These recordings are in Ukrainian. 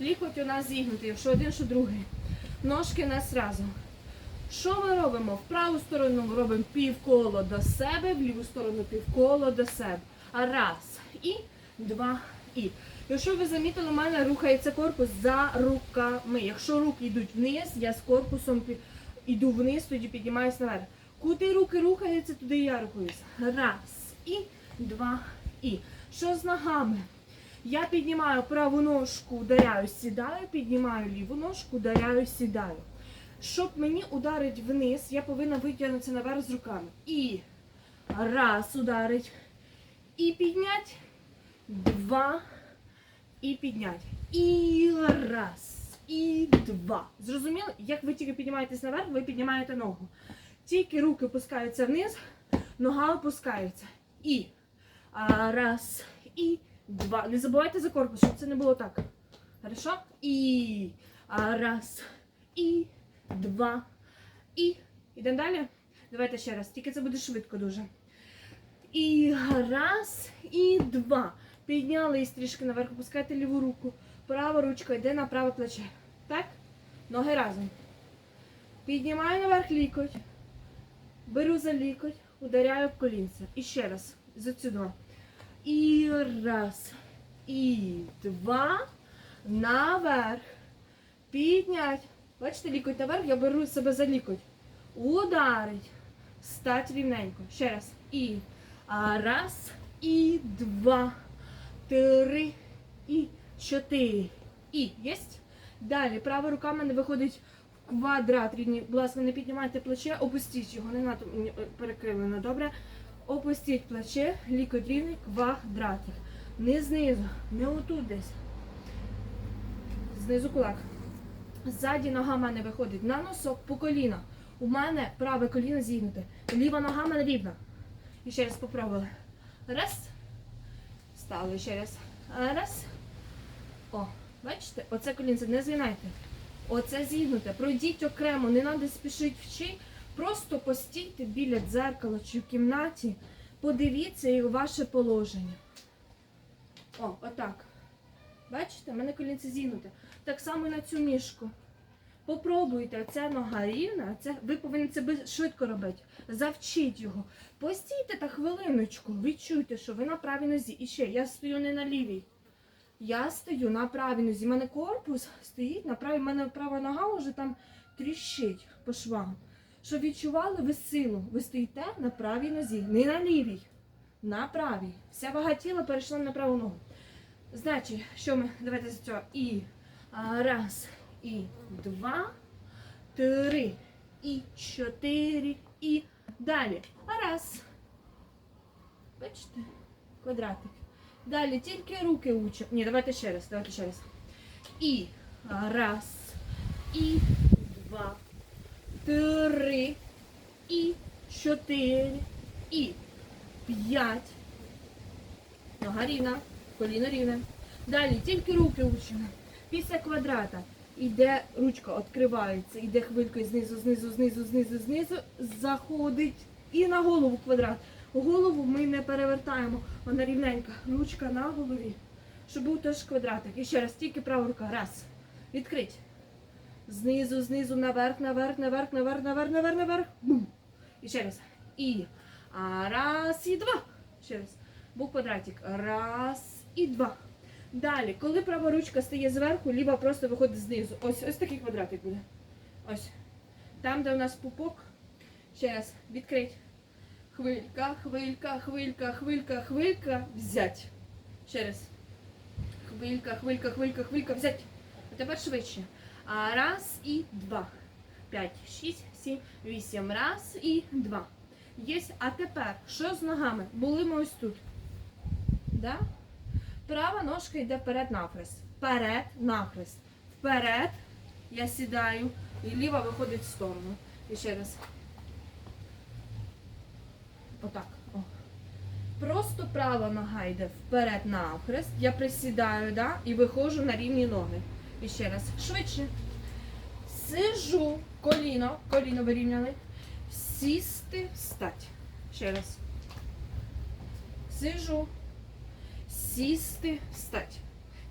Лікоть у нас зігнутий, що один, що другий. Ножки у нас разом. Що ми робимо? В праву сторону робимо півколо до себе, в ліву сторону півколо до себе. А раз, і, два, і. Якщо ви замітили, у мене рухається корпус за руками. Якщо руки йдуть вниз, я з корпусом йду вниз, тоді піднімаюся наверх. Куди руки рухаються, туди я рухаюся. Раз, і, два, і. Що з ногами? Я піднімаю праву ножку, ударяю, сідаю, піднімаю ліву ножку, ударяю, сідаю. Щоб мені ударити вниз, я повинна витягнутися наверх з руками. І раз ударить. І піднять. Два. І піднять. І раз. І два. Зрозуміли? Як ви тільки піднімаєтесь наверх, ви піднімаєте ногу. Тільки руки опускаються вниз, нога опускається. І раз. І два. Не забувайте за корпус, щоб це не було так. Хорошо? І раз. І два. І. Ідемо далі? Давайте ще раз. Тільки це буде швидко дуже. І раз, і два. Підняли трішки наверх, опускайте ліву руку. Права ручка йде на праве плече. Так? Ноги разом. Піднімаю наверх лікоть. Беру за лікоть, ударяю в колінце. І ще раз. За цю два. І раз. І два. Наверх. Піднять. Бачите, лікоть наверх, я беру себе за лікоть. Ударить. Стать рівненько. Ще раз. І. Раз. І два. Три. І чотири. І. Єсть? Далі. Права рука в мене виходить в квадрат. Рідні. Будь ласка, не піднімайте плече, опустіть його. Не надто е, перекривлено, добре? Опустіть плече, лікоть рівний, квадратик. Не знизу, не отут десь. Знизу кулак. Ззаді нога мене виходить на носок по коліна. У мене праве коліно зігнуте. Ліва нога мене рівна. І ще раз попробували. Раз. Стали ще раз. Раз. О, бачите? Оце колінце не згинайте. Оце зігнуте. Пройдіть окремо, не треба спішити вчи. Просто постійте біля дзеркала чи в кімнаті. Подивіться і ваше положення. О, отак. Бачите, в мене колінце зігнуте. Так само на цю мішку. Попробуйте, ця нога рівна, це, ви повинні це швидко робити. Завчіть його. Постійте та хвилиночку, відчуйте, що ви на правій нозі. І ще, я стою не на лівій. Я стою на правій нозі. У мене корпус стоїть на правій, у мене права нога вже там тріщить по швам. Щоб відчували ви силу. Ви стоїте на правій нозі, не на лівій. На правій. Вся вага тіла перейшла на праву ногу. Значить, що ми, давайте з цього. І раз, і два, три, і чотири, і далі. Раз. Бачите? Квадратик. Далі тільки руки учимо. Ні, давайте ще раз, давайте ще раз. І раз, і три, і чотири, і п'ять. Нога рівна, коліно рівне. Далі тільки руки учимо. Після квадрата йде ручка, відкривається, йде хвилькою знизу, знизу, знизу, знизу, знизу, заходить і на голову квадрат. Голову ми не перевертаємо, вона рівненька. Ручка на голові, щоб був теж квадратик. І ще раз, тільки права рука. Раз. Відкрить. Знизу, знизу, наверх, наверх, наверх, наверх, наверх, наверх, наверх. Бум. І ще раз. І. А раз, і два. Ще раз. Був квадратик. Раз і два. Далі, коли права ручка стає зверху, ліва просто виходить знизу. Ось ось такий квадратик буде. Ось. Там, де у нас пупок. Ще раз. Відкрить. Хвилька, хвилька, хвилька, хвилька, хвилька. Взять. Ще раз. Хвилька, хвилька, хвилька, хвилька, взять. А тепер швидше. Раз і два. П'ять, шість, сім, вісім. Раз і два. Єсть. А тепер, що з ногами? Були ми ось тут. Да? Права ножка йде вперед навхрест. Вперед, навхрест. Вперед. Я сідаю. І ліва виходить в сторону. І ще раз. Отак. О. Просто права нога йде вперед навхрест. Я присідаю, да? і виходжу на рівні ноги. І ще раз. Швидше. Сижу. Коліно. Коліно вирівняли. Сісти, встать. Ще раз. Сижу. Сісти, встать.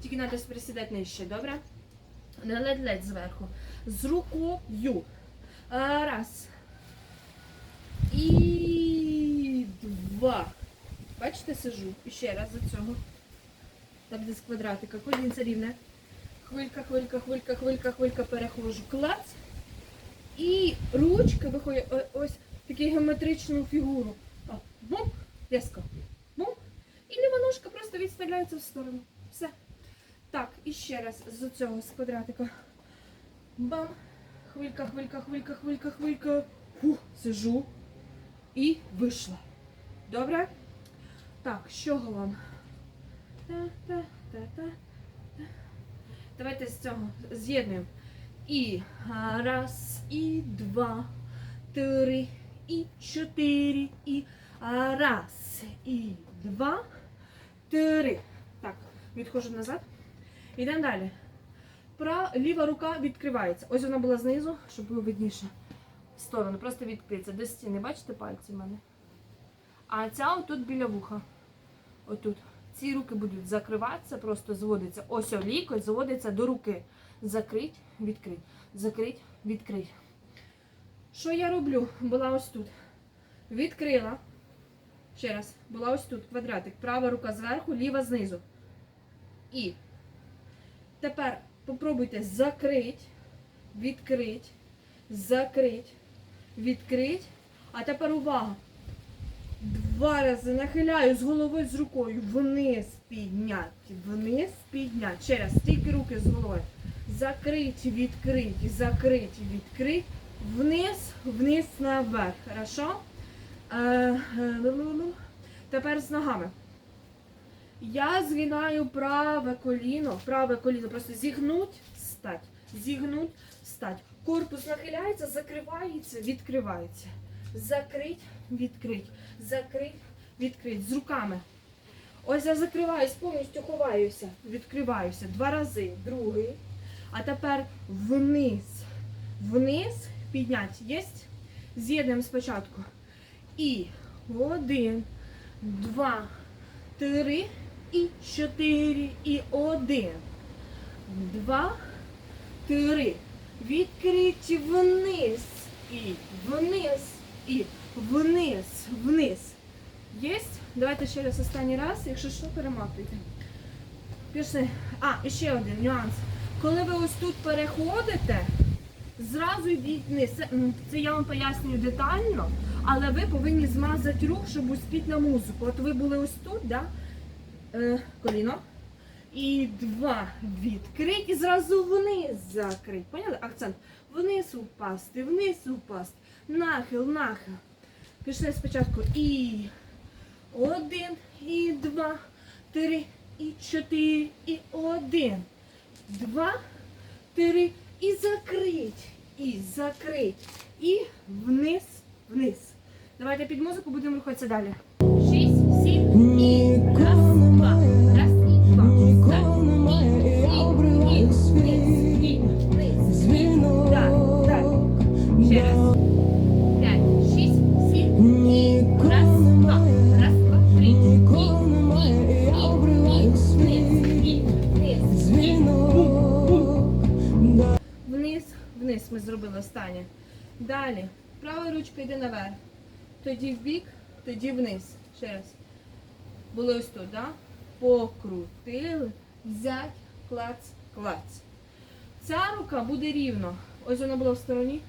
Тільки треба присідати нижче, добре? Не ледь-ледь зверху. З рукою. Раз. І два. Бачите, сижу. І ще раз за цього. Так десь квадратика. Колінце рівне. Хвилька, хвилька, хвилька, хвилька, хвилька, перехожу. Клац. І ручки виходять о- ось таку геометричну фігуру. О, бум, різко. Бум. І ліва просто відставляється в сторону. Все. Так, і ще раз з цього з квадратика. Бам. Хвилька, хвилька, хвилька, хвилька, хвилька. Фух, сижу. І вийшла. Добре? Так, чого вам? Та-та-та-та. Давайте з цього з'єднуємо. І раз, і два, три, і чотири, і раз, і два, три. Так, відходжу назад. Йдемо далі. Ліва рука відкривається. Ось вона була знизу, щоб було видніше. В сторону, просто відкриється. До стіни, бачите пальці в мене? А ця отут біля вуха. Отут. Ці руки будуть закриватися, просто зводиться. Ось лікоть зводиться до руки. Закрить, відкрить. Закрить, відкрить. Що я роблю? Була ось тут. Відкрила. Ще раз. Була ось тут квадратик. Права рука зверху, ліва знизу. І тепер попробуйте закрить, відкрить, закрить, відкрить. А тепер увага. Два рази нахиляю з головою з рукою. Вниз підняти, вниз підняти. Ще раз, тільки руки з головою. Закрить, відкрить, закрить, відкрить. Вниз, вниз, наверх. Хорошо? Е, е, ну-ну-ну. Тепер з ногами. Я згинаю праве коліно, праве коліно, просто зігнуть, встать, зігнуть, встать. Корпус нахиляється, закривається, відкривається. Закрить, відкрить, закрить, відкрить. З руками. Ось я закриваюсь, повністю ховаюся, відкриваюся. Два рази, другий. А тепер вниз, вниз, підняти. Єсть? З'єднуємо спочатку. І один, два, три, і чотири, і один. Два, три. Відкриті вниз. І вниз. І вниз, вниз. Єсть? Давайте ще раз останній раз, якщо що, перематуйте. Пішли. А, і ще один нюанс. Коли ви ось тут переходите, зразу йдіть вниз. Це, це я вам пояснюю детально, але ви повинні змазати рух, щоб успіти на музику. От ви були ось тут, да? е, коліно. І два відкрить, і зразу вниз закрить. Поняли? Акцент. Вниз упасти, вниз упасти. Нахил, нахил. Пішли спочатку. І один, і два, три, і чотири, і один. Два, три, і закрить. І закрить. І вниз, вниз. Давайте під музику будемо рухатися далі. Шість, сім, Права ручка йде наверх. Тоді в бік, тоді вниз. Ще раз. Були ось тут, да? Покрутили, взять, клац, клац. Ця рука буде рівно. Ось вона була в стороні.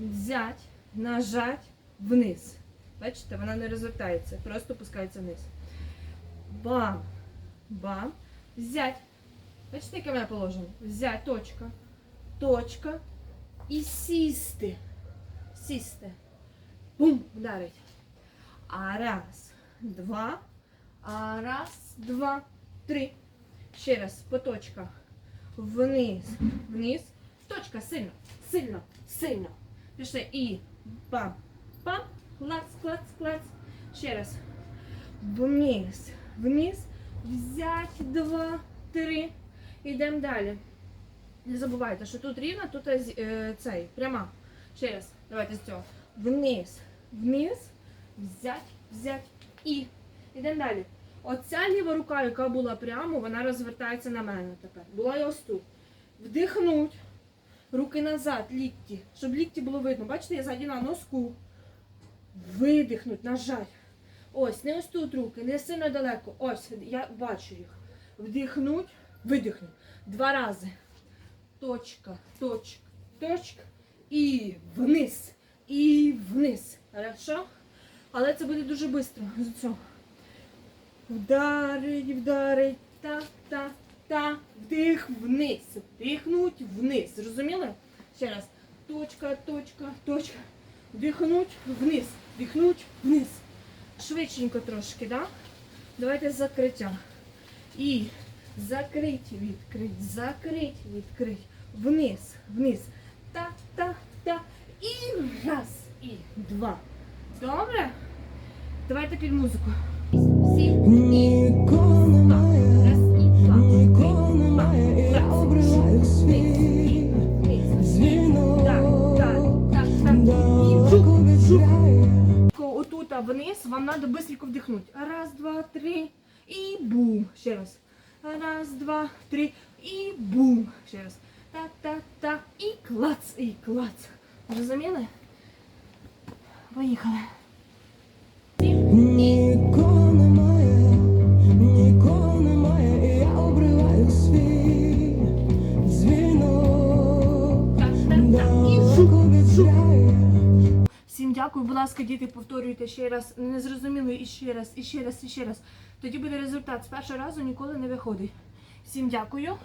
Взять, нажать вниз. Бачите, вона не розвертається, просто опускається вниз. Бам! Бам! Взять. Бачите, яке в мене положення? Взять, точка. Точка. І сісти. Сісти. Бум! Вдарить. А раз, два. А раз, два, три. Ще раз, по точках. Вниз, вниз. Точка, сильно, сильно, сильно. Пішли. І бам, бам, клац, клац, клац. Ще раз. Вниз, вниз. Взять, два, три. Йдемо далі. Не забувайте, що тут рівно, тут е, цей, пряма. Ще раз, давайте з цього. Вниз, вниз, взять, взять і. Йдемо далі. Оця ліва рука, яка була прямо, вона розвертається на мене тепер. Була я ось тут. Вдихнуть. Руки назад, лікті. Щоб лікті було видно. Бачите, я ззаді носку. Видихнуть, нажать. Ось, не ось тут руки, не сильно далеко. Ось, я бачу їх. Вдихнуть, видихнуть. Два рази. Точка, точка, точка. І вниз. І вниз. Хорошо? Але це буде дуже швидко. З цього. Вдарить, вдарить. Та, та, та. Вдих вниз. Вдихнуть вниз. Зрозуміли? Ще раз. Точка, точка, точка. Вдихнуть вниз. Вдихнуть вниз. Швидшенько трошки, да? Давайте закриття. І закрить, відкрить, закрить, відкрить. Вниз, вниз. Та, та, та. І раз, і два. Добре? Давайте під музику. Сім. Нікого немає, Раз, і два. нікого немає, я обриваю свій дзвінок. Так, так, так, так. Далеко. Отут вниз вам треба швидко вдихнути. Раз, два, три і бум. Ще раз. Раз, два, три і бум. Ще раз. Та-та-та. І клац, і клац. Зрозуміли? Поїхали. Нікого немає, нікого немає, і я обриваю свій дзвінок. Далеко від краю. Всім дякую, будь ласка, діти, повторюйте ще раз. Не зрозуміли і ще раз, і ще раз, і ще раз. Тоді буде результат. З першого разу ніколи не виходить. Всім дякую.